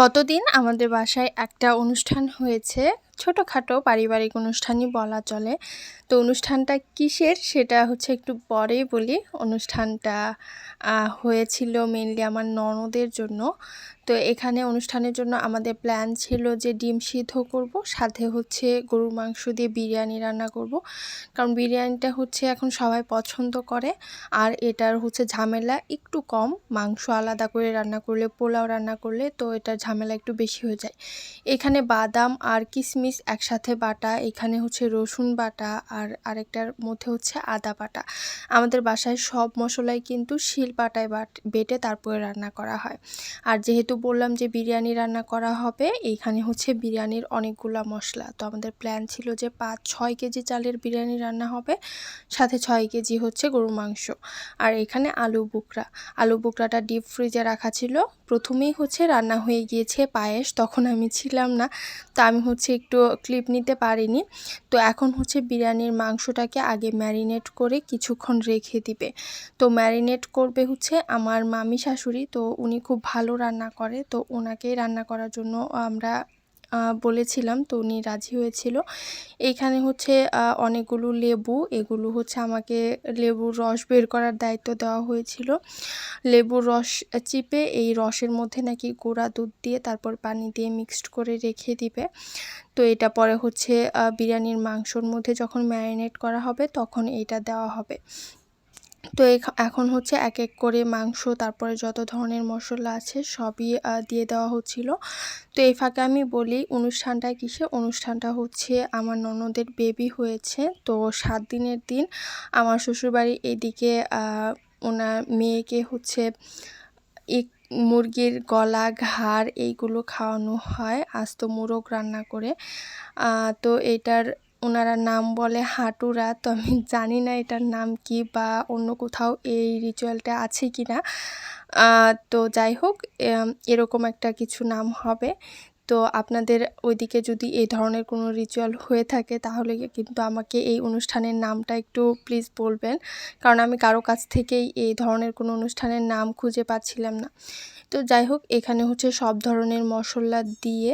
গতদিন আমাদের বাসায় একটা অনুষ্ঠান হয়েছে। ছোটোখাটো পারিবারিক অনুষ্ঠানই বলা চলে। তো অনুষ্ঠানটা কিসের সেটা হচ্ছে একটু পরেই বলি। অনুষ্ঠানটা হয়েছিল মেনলি আমার ননদের জন্য। তো এখানে অনুষ্ঠানের জন্য আমাদের প্ল্যান ছিল যে ডিম সিদ্ধ করব, সাথে হচ্ছে গরুর মাংস দিয়ে বিরিয়ানি রান্না করব। কারণ বিরিয়ানিটা হচ্ছে এখন সবাই পছন্দ করে। আর এটার হচ্ছে ঝামেলা একটু কম। মাংস আলাদা করে রান্না করলে, পোলাও রান্না করলে তো এটার ঝামেলা একটু বেশি হয়ে যায়। এখানে বাদাম আর কিশমিশ একসাথে বাটা, এখানে হচ্ছে রসুন বাটা আর আরেকটার মধ্যে হচ্ছে আদা বাটা। আমাদের বাসায় সব মশলাই কিন্তু শিল পাটায় বাট, বেটে তারপরে রান্না করা হয়। আর যেহেতু বললাম যে বিরিয়ানি রান্না করা হবে এইখানে হচ্ছে বিরিয়ানির অনেকগুলো মশলা। তো আমাদের প্ল্যান ছিল যে পাঁচ, ছয় কেজি চালের বিরিয়ানি রান্না হবে, সাথে ছয় কেজি হচ্ছে গরু মাংস। আর এখানে আলু বুকরা। আলু বুকরাটা ডিপ ফ্রিজে রাখা ছিল। প্রথমেই হচ্ছে রান্না হয়ে গিয়েছে পায়েস, তখন আমি ছিলাম না। তা আমি হচ্ছে একটু ক্লিপ নিতে পারিনি। তো এখন হচ্ছে বিরিয়ানির মাংসটাকে আগে ম্যারিনেট করে কিছুক্ষণ রেখে দিবে। তো ম্যারিনেট করবে হচ্ছে আমার মামি শাশুড়ি, তো উনি খুব ভালো রান্না করে। তো ওনাকেই রান্না করার জন্য আমরা বলেছিলাম তো উনি রাজি হয়েছিল। এইখানে হচ্ছে অনেকগুলো লেবু, এগুলো হচ্ছে আমাকে লেবুর রস বের করার দায়িত্ব দেওয়া হয়েছিল। লেবুর রস চিপে, এই রসের মধ্যে নাকি গুঁড়া দুধ দিয়ে তারপর পানি দিয়ে মিক্সড করে রেখে দিবে। তো এটা পরে হচ্ছে বিরিয়ানির মাংসর মধ্যে যখন ম্যারিনেট করা হবে তখন এইটা দেওয়া হবে। তো এখ- এখন হচ্ছে এক এক করে মাংস, তারপরে যত ধরনের মশলা আছে সবই দিয়ে দেওয়া হচ্ছিল। তো এই ফাঁকে আমি বলি অনুষ্ঠানটা কিসে? অনুষ্ঠানটা হচ্ছে আমার ননদের বেবি হয়েছে। তো সাত দিনের দিন আমার শ্বশুরবাড়ি এদিকে ওনার মেয়েকে হচ্ছে এক মুরগির গলা, ঘাড় এইগুলো খাওয়ানো হয়, আস্ত মোরগ রান্না করে। তো এটার ওনারা নাম বলে হাঁটুরা, তো আমি জানি না এটার নাম কি বা অন্য কোথাও এই রিচুয়ালটা আছে কি না তো যাই হোক এরকম একটা কিছু নাম হবে। তো আপনাদের ওইদিকে যদি এই ধরনের কোনো রিচুয়াল হয়ে থাকে, তাহলে কিন্তু আমাকে এই অনুষ্ঠানের নামটা একটু প্লিজ বলবেন। কারণ আমি কারও কাছ থেকেই এই ধরনের কোনো অনুষ্ঠানের নাম খুঁজে পাচ্ছিলাম না। তো যাই হোক, এখানে হচ্ছে সব ধরনের মশলা দিয়ে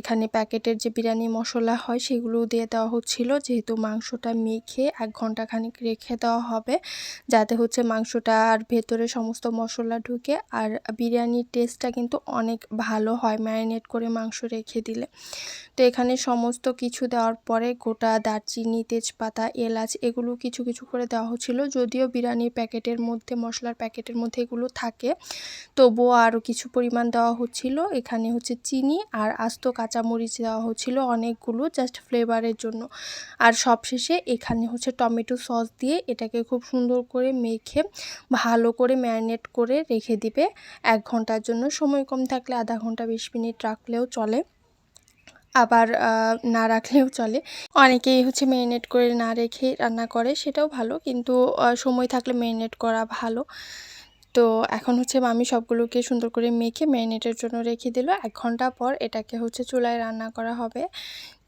এখানে প্যাকেটের যে বিরিয়ানি মশলা হয়, সেগুলো দিয়ে দেওয়া হচ্ছিল। যেহেতু মাংসটা মেখে এক ঘণ্টা খানিক রেখে দেওয়া হবে, যাতে হচ্ছে মাংসটার ভেতরে সমস্ত মশলা ঢুকে। আর বিরিয়ানির টেস্টটা কিন্তু অনেক ভালো হয় ম্যারিনেট করে মাংস রেখে দিলে। তো এখানে সমস্ত কিছু দেওয়ার পরে গোটা দারচিনি, তেজপাতা, এলাচ এগুলো কিছু কিছু করে দেওয়া হচ্ছিল। যদিও বিরিয়ানির প্যাকেটের মধ্যে, মশলার প্যাকেটের মধ্যে এগুলো থাকে, তবুও আরও কিছু পরিমাণ দেওয়া হচ্ছিল। এখানে হচ্ছে চিনি আর আস্ত কাঁচামরিচ দেওয়া হচ্ছিল অনেকগুলো জাস্ট ফ্লেভারের জন্য। আর সবশেষে এখানে হচ্ছে টমেটো সস দিয়ে এটাকে খুব সুন্দর করে মেখে, ভালো করে ম্যারিনেট করে রেখে দিবে। এক ঘণ্টার জন্য। সময় কম থাকলে আধা ঘণ্টা, বিশ মিনিট রাখলেও চলে, আবার না রাখলেও চলে। অনেকেই হচ্ছে ম্যারিনেট করে না রেখে রান্না করে, সেটাও ভালো, কিন্তু সময় থাকলে ম্যারিনেট করা ভালো। তো এখন হচ্ছে মামি সবগুলোকে সুন্দর করে মেখে ম্যারিনেটের জন্য রেখে দিল। এক ঘণ্টা পর এটাকে হচ্ছে চুলায় রান্না করা হবে।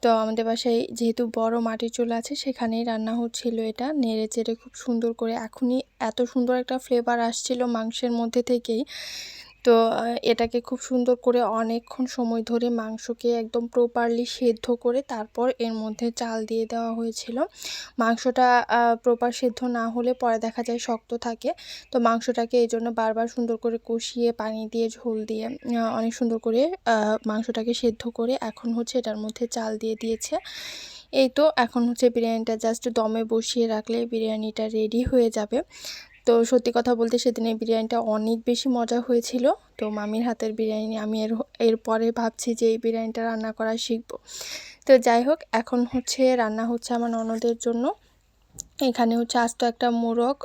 তো আমাদের বাসায় যেহেতু বড় মাটির চুলা আছে, সেখানেই রান্না হচ্ছিল এটা। নেড়ে চেড়ে খুব সুন্দর করে, এখনই এত সুন্দর একটা ফ্লেভার আসছিল মাংসের মধ্যে থেকেই। তো এটাকে খুব সুন্দর করে অনেকক্ষণ সময় ধরে মাংসকে একদম প্রপারলি সেদ্ধ করে তারপর এর মধ্যে চাল দিয়ে দেওয়া হয়েছিল। মাংসটা প্রপার সেদ্ধ না হলে পরে দেখা যায় শক্ত থাকে। তো মাংসটাকে এই জন্য বারবার সুন্দর করে কষিয়ে পানি দিয়ে ঝোল দিয়ে অনেক সুন্দর করে মাংসটাকে সেদ্ধ করে এখন হচ্ছে এটার মধ্যে চাল দিয়ে দিয়েছে। এই তো, এখন হচ্ছে বিরিয়ানিটা জাস্ট দমে বসিয়ে রাখলে বিরিয়ানিটা রেডি হয়ে যাবে। তো সত্যি কথা বলতে সেদিন এই বিরিয়ানিটা অনেক বেশি মজা হয়েছিল। তো মামির হাতের বিরিয়ানি আমি এর এরপরে ভাবছি যে এই বিরিয়ানিটা রান্না করা শিখব। তো যাই হোক, এখন হচ্ছে রান্না হচ্ছে আমার ননদের জন্য। এখানে হচ্ছে আস্ত একটা মোরগ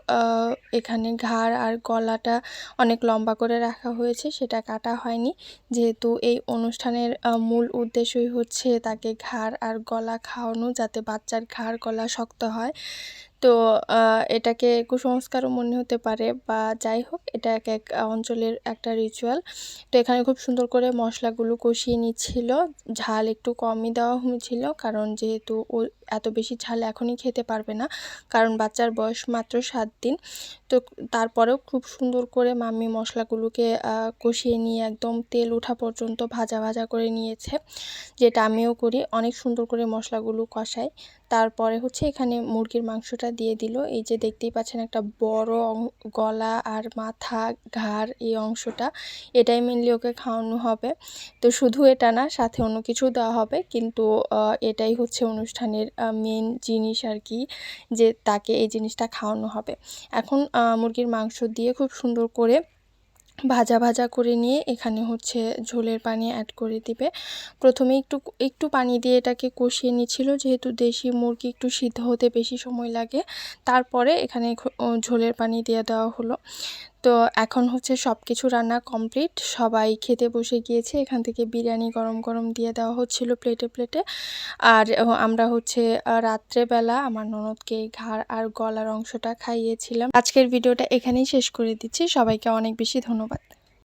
এখানে ঘাড় আর গলাটা অনেক লম্বা করে রাখা হয়েছে, সেটা কাটা হয়নি। যেহেতু এই অনুষ্ঠানের মূল উদ্দেশ্যই হচ্ছে তাকে ঘাড় আর গলা খাওয়ানো, যাতে বাচ্চার ঘাড় গলা শক্ত হয়। তো এটাকে কুসংস্কারও মনে হতে পারে বা যাই হোক, এটা এক এক অঞ্চলের একটা রিচুয়াল তো এখানে খুব সুন্দর করে মশলাগুলো কষিয়ে নিচ্ছিল। ঝাল একটু কমই দেওয়া হয়েছিল কারণ যেহেতু ও এত বেশি ঝাল এখনই খেতে পারবে না কারণ বাচ্চার বয়স মাত্র সাত দিন। তো তারপরেও খুব সুন্দর করে মাম্মি মশলাগুলোকে কষিয়ে নিয়ে একদম তেল ওঠা পর্যন্ত ভাজা ভাজা করে নিয়েছে। যেটা আমিও করি, অনেক সুন্দর করে মশলাগুলো কষাই। তারপরে হচ্ছে এখানে মুরগির মাংসটা দিয়ে দিল। এই যে দেখতেই পাচ্ছেন একটা বড় গলা আর মাথা ঘাড় এই অংশটা। এটাই মেনলি ওকে খাওয়ানো হবে। তো শুধু এটা না, সাথে অন্য কিছু দেওয়া হবে। কিন্তু এটাই হচ্ছে অনুষ্ঠানের মেন জিনিস আর কি, যে তাকে এই জিনিসটা খাওয়ানো হবে। এখন মুরগির মাংস দিয়ে খুব সুন্দর করে ভাজা ভাজা করে নিয়ে এখানে হচ্ছে ঝোলের পানি অ্যাড করে দিবে। প্রথমে একটু একটু পানি দিয়ে এটাকে কষিয়ে নিচ্ছিল যেহেতু দেশি মুরগি একটু সিদ্ধ হতে বেশি সময় লাগে। তারপরে এখানে ঝোলের পানি দিয়ে দেওয়া হলো। তো এখন হচ্ছে সব কিছু রান্না কমপ্লিট। সবাই খেতে বসে গিয়েছে। এখান থেকে বিরিয়ানি গরম গরম দিয়ে দেওয়া হচ্ছিল প্লেটে প্লেটে। আর আমরা হচ্ছে রাত্রেবেলা আমার ননদকে ঘাড় আর গলার অংশটা খাইয়েছিলাম। আজকের ভিডিওটা এখানেই শেষ করে দিচ্ছি। সবাইকে অনেক বেশি ধন্যবাদ।